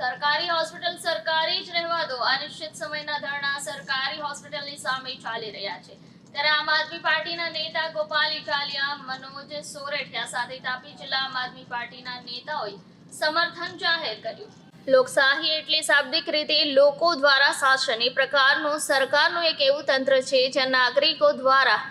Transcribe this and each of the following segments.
સરકારી હોસ્પિટલ સરકારી જ રહેવા દો. અનિશ્ચિત સમયના ધરણા સરકારી હોસ્પિટલની સામે ચાલી રહ્યા છે. ત્યારે આમ આદમી પાર્ટીના નેતા ગોપાલ ઇટાલિયા, મનોજ સોરઠિયા સાથે તાપી જિલ્લા આમ આદમી પાર્ટીના નેતાઓએ સમર્થન જાહેર કર્યું. લોકશાહી એટલે શાબ્દિક રીતે લોકો દ્વારા શાસન એ પ્રકારનું, સરકારનું એક એવું તંત્ર છે જ્યાં નાગરિકો દ્વારા,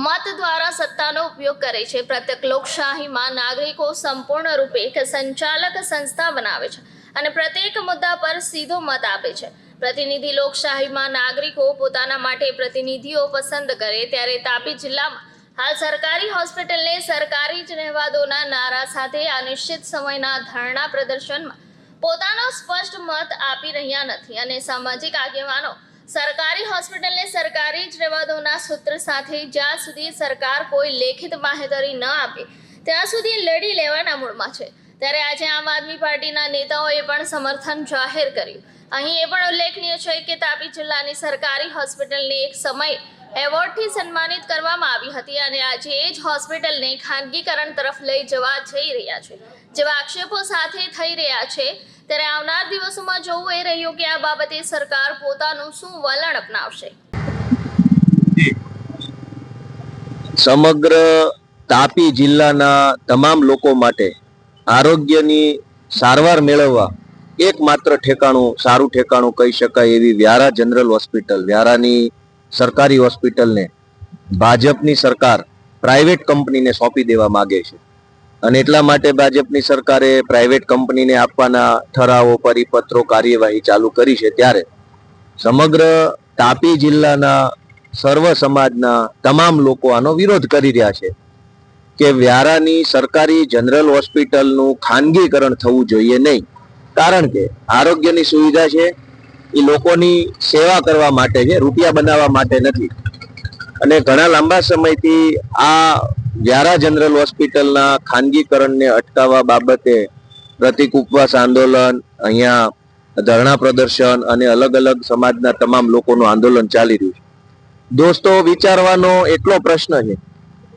મત દ્વારા સત્તાનો ઉપયોગ કરે છે. પ્રત્યેક લોકશાહીમાં નાગરિકો સંપૂર્ણ રૂપે એક સંચાલક સંસ્થા બનાવે છે. અને પ્રત્યેક મુદ્દા પર સીધો મત આપે છે. પ્રતિનિધિ લોકશાહીમાં નાગરિકો પોતાના માટે પ્રતિનિધિઓ પસંદ કરે ત્યારે તાપી જિલ્લામાં હાલ સરકારી હોસ્પિટલને સરકારી જ રહેવા દોના નારા સાથે અનિશ્ચિત સમયના ધરણા પ્રદર્શનમાં પોતાનો સ્પષ્ટ મત આપી રહ્યા નથી અને સામાજિક આગેવાનો સરકારી હોસ્પિટલને સરકારી જ રહેવા દોના સૂત્ર સાથે જ્યાં સુધી સરકાર કોઈ લેખિત બાહેધરી ન આપે, ત્યાં સુધી લડી લેવાના મૂડમાં છે. ત્યારે આજે આમ આદમી પાર્ટીના નેતાઓએ પણ સમર્થન જાહેર કર્યું. અહીં એ પણ ઉલ્લેખનીય છે કે તાપી જિલ્લાની સરકારી હોસ્પિટલને એક સમયે એવોર્ડથી સન્માનિત કરવામાં આવી હતી અને આજે એ જ હોસ્પિટલને ખાનગીકરણ તરફ લઈ જવા જઈ રહ્યા છે. જેવા આક્ષેપો સાથે થઈ રહ્યા છે, ત્યારે આવનાર દિવસોમાં જોવું એ રહ્યું કે આ બાબતે સરકાર પોતાનું શું વલણ અપનાવશે. સમગ્ર તાપી જિલ્લાના તમામ લોકો માટે આરોગ્યની સારવાર મેળવવા એકમાત્ર ઠેકાણું, સારું ઠેકાણું કહી શકાય એવી વ્યારા જનરલ હોસ્પિટલ, વ્યારાની સરકારી હોસ્પિટલને ભાજપની સરકાર પ્રાઇવેટ કંપનીને સોંપી દેવા માગે છે. અને એટલા માટે ભાજપની સરકારે પ્રાઇવેટ કંપનીને આપવાના ઠરાવો, પરિપત્રો, કાર્યવાહી ચાલુ કરી છે ત્યારે સમગ્ર તાપી જિલ્લાના સર્વ સમાજના તમામ લોકો આનો વિરોધ કરી રહ્યા છે. કે વ્યારાની સરકારી જનરલ હોસ્પિટલનું ખાનગીકરણ થવું જોઈએ નહીં. કારણ કે આરોગ્યની સુવિધા છે, એ લોકોની સેવા કરવા માટે છે, રૂપિયા બનાવવા માટે નથી. અને ઘણા લાંબા સમયથી આ વ્યારા જનરલ હોસ્પિટલના ખાનગીકરણને અટકાવવા બાબતે પ્રતિક ઉપવાસ આંદોલન, અહીંયા ધરણા પ્રદર્શન અને અલગ અલગ સમાજના તમામ લોકોનું આંદોલન ચાલી રહ્યું છે. દોસ્તો, વિચારવાનો એટલો પ્રશ્ન છે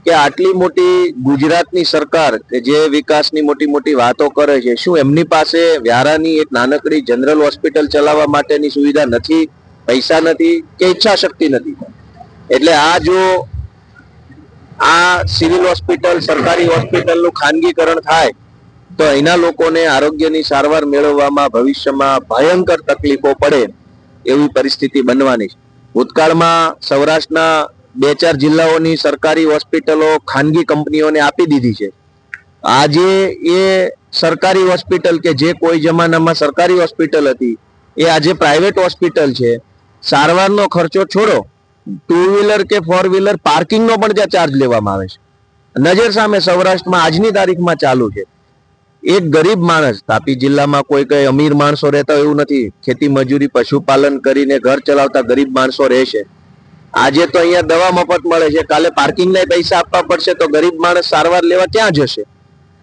કે આટલી મોટી ગુજરાતની સરકાર કે જે વિકાસની મોટી મોટી વાતો કરે છે, શું એમની પાસે વ્યારાની એક નાનકડી જનરલ હોસ્પિટલ ચલાવવા માટેની સુવિધા નથી, પૈસા નથી કે ઈચ્છા શક્તિ નથી? એટલે આ જો આ સિવિલ હોસ્પિટલ, સરકારી હોસ્પિટલનું ખાનગીકરણ થાય, તો અહીંના લોકોને આરોગ્યની સારવાર મેળવવામાં ભવિષ્યમાં ભયંકર તકલીફો પડે એવી પરિસ્થિતિ બનવાની છે. ભૂતકાળમાં સૌરાષ્ટ્રના બે ચાર જિલ્લાઓની સરકારી હોસ્પિટલો ખાનગી કંપનીઓને આપી દીધી છે. આજે એ સરકારી હોસ્પિટલ કે જે કોઈ જમાનામાં સરકારી હોસ્પિટલ હતી, એ આજે પ્રાઇવેટ હોસ્પિટલ છે. સારવારનો ખર્ચો છોડો. ટુ વ્હીલર કે ફોર વ્હીલર પાર્કિંગનો પણ ત્યાં ચાર્જ લેવામાં આવે છે. નજર સામે સૌરાષ્ટ્રમાં આજની તારીખમાં ચાલુ છે. એક ગરીબ માણસ, તાપી જિલ્લામાં કોઈ કઈ અમીર માણસો રહેતા એવું નથી. ખેતી મજૂરી, પશુપાલન કરીને ઘર ચલાવતા ગરીબ માણસો રહે છે આજે તો અહીંયા દવા મફત મળે છે. કાલે પાર્કિંગના પૈસા આપવા પડશે તો ગરીબ માણસ સારવાર લેવા ક્યાં જશે.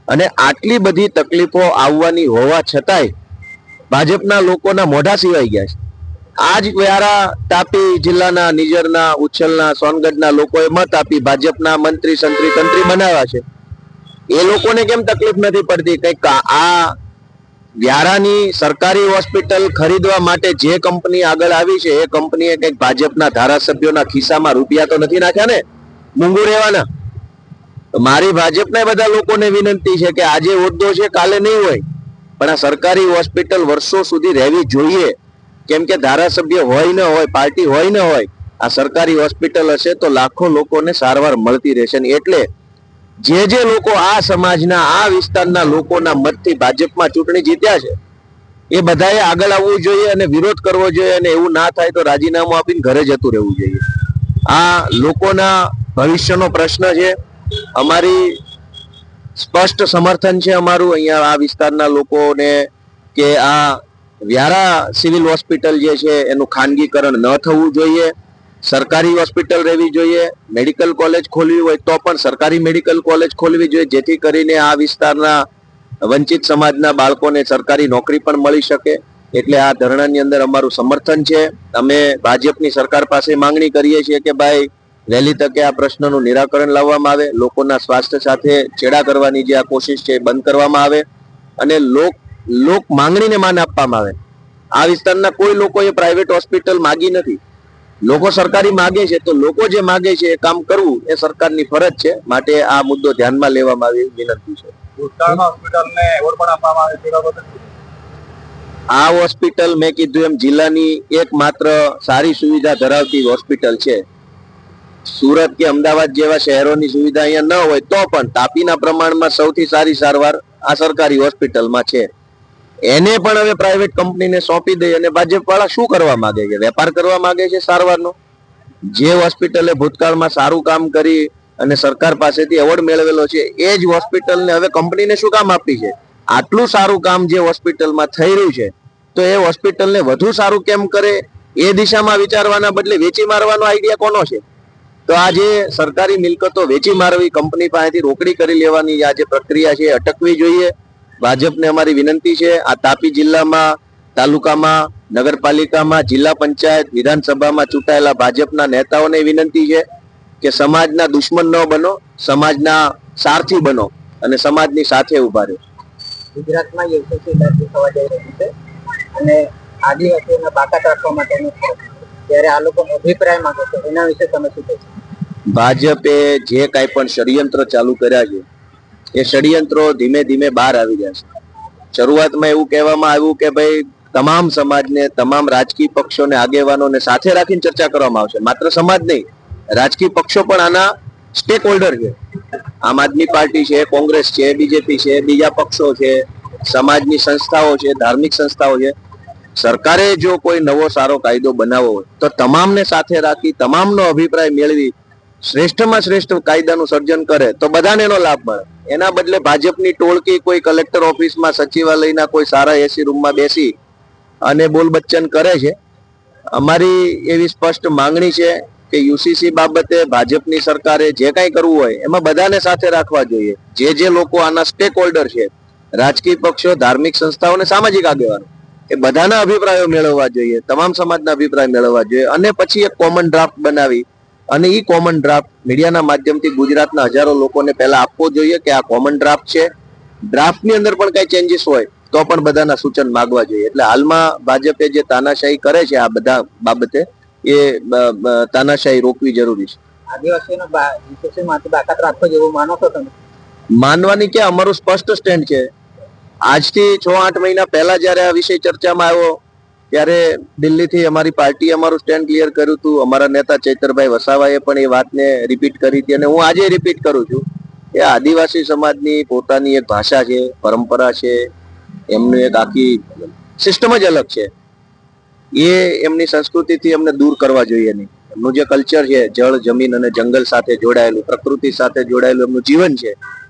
અને આટલી બધી તકલીફો આવવાની હોવા છતાંય ભાજપના લોકોના મોઢા સિવાય ગયા છે. આજ વ્યારા તાપી જિલ્લાના, નિજરના ઉચ્છલના સોનગઢના લોકોએ મત આપી ભાજપના મંત્રી સંત્રી તંત્રી બનાવ્યા છે. એ લોકોને કેમ તકલીફ નથી પડતી? કંઈક આ વ્યારાની સરકારી હોસ્પિટલ ખરીદવા માટે જે કંપની આગળ આવી છે, એ કંપનીએ કંઈક ભાજપના ધારાસભ્યોના ખિસ્સામાં રૂપિયા તો નથી નાખ્યા ને? મૂંગું રહેવાના. મારી ભાજપના બધા લોકોને વિનંતી છે કે આજે હોદ્દો છે, કાલે નહીં હોય. પણ આ સરકારી હોસ્પિટલ વર્ષો સુધી રહેવી જોઈએ. કેમ કે ધારાસભ્ય હોય ન હોય, પાર્ટી હોય ન હોય, આ સરકારી હોસ્પિટલ હશે તો લાખો લોકોને સારવાર મળતી રહેશે એટલે જે જે લોકો આ સમાજના, આ વિસ્તારના લોકોના મતથી ભાજપમાં ચૂંટણી જીત્યા છે, એ બધાએ આગળ આવવું જોઈએ અને વિરોધ કરવો જોઈએ અને એવું ના થાય તો રાજીનામું આપીને ઘરે જતું રહેવું જોઈએ. આ લોકોના ભવિષ્યનો પ્રશ્ન છે. અમારી સ્પષ્ટ સમર્થન છે અમારું અહીંયા આ વિસ્તારના લોકોને કે આ વ્યારા સિવિલ હોસ્પિટલ જે છે એનું ખાનગીકરણ ન થવું જોઈએ. સરકારી હોસ્પિટલ રહેવી જોઈએ, મેડિકલ કોલેજ ખોલવી હોય તો પણ સરકારી મેડિકલ કોલેજ ખોલવી જોઈએ, જેથી કરીને આ વિસ્તારના વંચિત સમાજના બાળકોને સરકારી નોકરી પણ મળી શકે. એટલે આ ધરણાની અંદર અમારું સમર્થન છે. અમે ભાજપની સરકાર પાસે માંગણી કરીએ છીએ કે ભાઈ, વહેલી તકે આ પ્રશ્નનું નિરાકરણ લાવવામાં આવે, લોકોના સ્વાસ્થ્ય સાથે ચેડા કરવાની જે આ કોશિશ છે એ બંધ કરવામાં આવે અને લોક લોક માંગણીને માન આપવામાં આવે. આ વિસ્તારના કોઈ લોકોએ પ્રાઇવેટ હોસ્પિટલ માગી નથી. લોકો સરકારી માગે છે તો લોકો જે માગે છે એ કામ કરવું એ સરકારની ફરજ છે. માટે આ મુદ્દો ધ્યાનમાં લેવામાં આવે એવી વિનંતી છે. આ હોસ્પિટલ મેં કીધું એમ જિલ્લાની એકમાત્ર સારી સુવિધા ધરાવતી હોસ્પિટલ છે. સુરત કે અમદાવાદ જેવા શહેરોની સુવિધા અહીંયા ન હોય તો પણ તાપીના પ્રમાણમાં સૌથી સારી સારવાર આ સરકારી હોસ્પિટલમાં છે. એને પણ હવે પ્રાઇવેટ કંપનીને સોંપી દઈ અને ભાજપ વાળા શું કરવા માંગે છે? વેપાર કરવા માંગે છે સારવારનો? જે હોસ્પિટલે ભૂતકાળમાં સારું કામ કરી અને સરકાર પાસેથી એવોર્ડ મેળવેલો છે, એ જ હોસ્પિટલને હવે કંપનીને શું કામ આપી છે? આટલું સારું કામ જે હોસ્પિટલમાં થઈ રહ્યું છે, તો એ હોસ્પિટલને વધુ સારું કેમ કરે? એ દિશામાં વિચારવાના બદલે વેચી મારવાનો આઈડિયા કોનો છે? તો આ જે સરકારી મિલકતો વેચી મારવી કંપની પાસેથી રોકડી કરી લેવાની આ જે પ્રક્રિયા છે અટકવી જોઈએ. ભાજપને અમારી વિનંતી છે આ તાપી જિલ્લામાં તાલુકામાં નગરપાલિકામાં જિલ્લા પંચાયત વિધાનસભામાં ચૂંટાયેલા ભાજપના નેતાઓને વિનંતી છે કે સમાજના દુશ્મન ન બનો સમાજના સારથી બનો અને સમાજની સાથે ઊભા રહ્યો ગુજરાતમાં યશસ્વી દર્દી થવા જઈ રહ્યું છે અને આદિવાસીઓના બાકાત રાખવા માટેનું ત્યારે આ લોકો અભિપ્રાય માંગે છે. એના વિશે તમે શું કહેશો? ભાજપે જે કાંઈ પણ ષડયંત્ર ચાલુ કર્યા છે એ ષડયંત્રો ધીમે ધીમે બહાર આવી જશે શરૂઆતમાં એવું કહેવામાં આવ્યું કે ભાઈ, તમામ સમાજને, તમામ રાજકીય પક્ષોને, આગેવાનોને સાથે રાખીને ચર્ચા કરવામાં આવશે. માત્ર સમાજ નહીં, રાજકીય પક્ષો પણ આના સ્ટેક હોલ્ડર છે. આમ આદમી પાર્ટી છે, કોંગ્રેસ છે બીજેપી છે, બીજા પક્ષો છે, સમાજની સંસ્થાઓ છે, ધાર્મિક સંસ્થાઓ છે. સરકારે જો કોઈ નવો સારો કાયદો બનાવવો હોય, તો તમામને સાથે રાખી, તમામનો અભિપ્રાય મેળવી, શ્રેષ્ઠમાં શ્રેષ્ઠ કાયદાનું સર્જન કરે, તો બધાને એનો લાભ મળે. એના બદલે ભાજપની ટોળકી કોઈ કલેક્ટર ઓફિસમાં સચિવાલયના કોઈ સારા એસી રૂમમાં બેસી અને બોલ બચ્ચન કરે છે. અમારી એવી સ્પષ્ટ માંગણી છે કે યુસીસી બાબતે ભાજપની સરકારે જે કાંઈ કરવું હોય એમાં બધાને સાથે રાખવા જોઈએ. જે જે લોકો આના સ્ટેક હોલ્ડર છે, રાજકીય પક્ષો, ધાર્મિક સંસ્થાઓ અને સામાજિક આગેવાનો, એ બધાના અભિપ્રાયો મેળવવા જોઈએ, તમામ સમાજના અભિપ્રાય મેળવવા જોઈએ અને પછી એક કોમન ડ્રાફ્ટ બનાવી અને એ કોમન ડ્રાફ્ટ મીડિયાના માધ્યમથી ગુજરાતના હજારો લોકોને પહેલા આપવો જોઈએ કે આ કોમન ડ્રાફ્ટ છે. ડ્રાફ્ટની અંદર પણ કઈ ચેન્જીસ હોય તો પણ બધાના સૂચન માગવા જોઈએ. એટલે હાલમાં ભાજપે જે તાનાશાહી કરે છે આ બધા બાબતે એ તાનાશાહી રોકવી જરૂરી છે. આદિવાસીઓનો બાકાત રાખવો જેવું માનો છો તમે? માનવાની કે અમારું સ્પષ્ટ સ્ટેન્ડ છે. આજથી છ આઠ મહિના પહેલા જ્યારે આ વિષય ચર્ચામાં આવ્યો ત્યારે દિલ્હીથી અમારી પાર્ટીએ અમારું સ્ટેન્ડ ક્લિયર કર્યું હતું. અમારા નેતા ચૈતરભાઈ વસાવાએ પણ એ વાતને રિપીટ કરી હતી અને હું આજે રિપીટ કરું છું કે આદિવાસી સમાજની પોતાની એક ભાષા છે, પરંપરા છે, એમનું એક આખી સિસ્ટમ જ અલગ છે. એ એમની સંસ્કૃતિથી અમને દૂર કરવા જોઈએ નહીં. એમનું જે કલ્ચર છે, જળ, જમીન અને જંગલ સાથે જોડાયેલું, પ્રકૃતિ સાથે જોડાયેલું એમનું જીવન છે